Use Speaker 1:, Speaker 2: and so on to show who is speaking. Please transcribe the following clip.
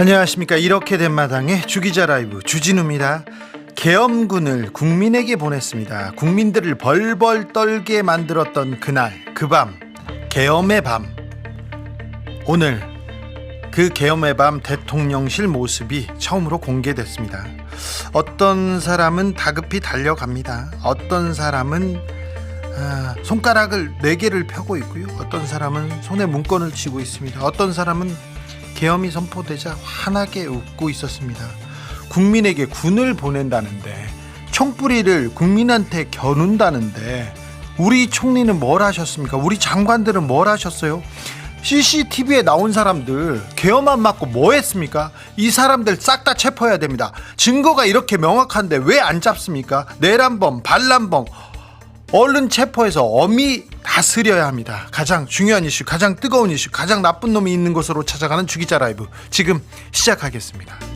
Speaker 1: 안녕하십니까. 이렇게 된 마당에 주기자 라이브 주진우입니다. 계엄군을 국민에게 보냈습니다. 국민들을 벌벌 떨게 만들었던 그날 그 밤 계엄의 밤. 오늘 그 계엄의 밤 대통령실 모습이 처음으로 공개됐습니다. 어떤 사람은 다급히 달려갑니다. 어떤 사람은 아, 손가락을 네 개를 펴고 있고요. 어떤 사람은 손에 문건을 쥐고 있습니다. 어떤 사람은 계엄이 선포되자 환하게 웃고 있었습니다. 국민에게 군을 보낸다는데 총뿌리를 국민한테 겨눈다는데 우리 총리는 뭘 하셨습니까? 우리 장관들은 뭘 하셨어요? CCTV에 나온 사람들 안 맞고 뭐 했습니까? 이 사람들 싹 다 체포해야 됩니다. 증거가 이렇게 명확한데 왜 안 잡습니까? 내란범, 반란범 얼른 체포해서 엄히 다스려야 합니다. 가장 중요한 이슈, 가장 뜨거운 이슈, 가장 나쁜 놈이 있는 곳으로 찾아가는 주기자 라이브 지금 시작하겠습니다.